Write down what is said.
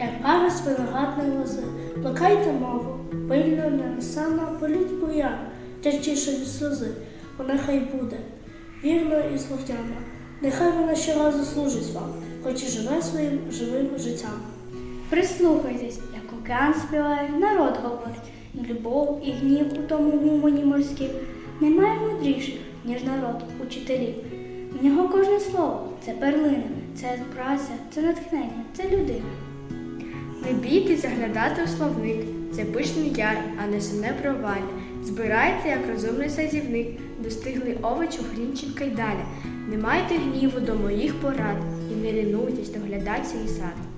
Як парус виноградної лози, плекайте мову, пильно ненасана політь бурян, тяжчіше від сльози, вона хай буде, вірна і слухняна, нехай вона щоразу служить вам, хоч і живе своїм живим життям. Прислухайтесь, як океан співає, народ говорить, любов, і гнів у тому гумані морським. Немає мудріших, ніж народ, учителів. В нього кожне слово це перлина, це праця, це натхнення, це людина. Не бійтесь заглядати у словник, це пишний яр, а не сумне провалля. Збирайте, як розумний садівник, достигли овочу, грінчика й далі. Не майте гніву до моїх порад і не лінуйтесь доглядати свій сад.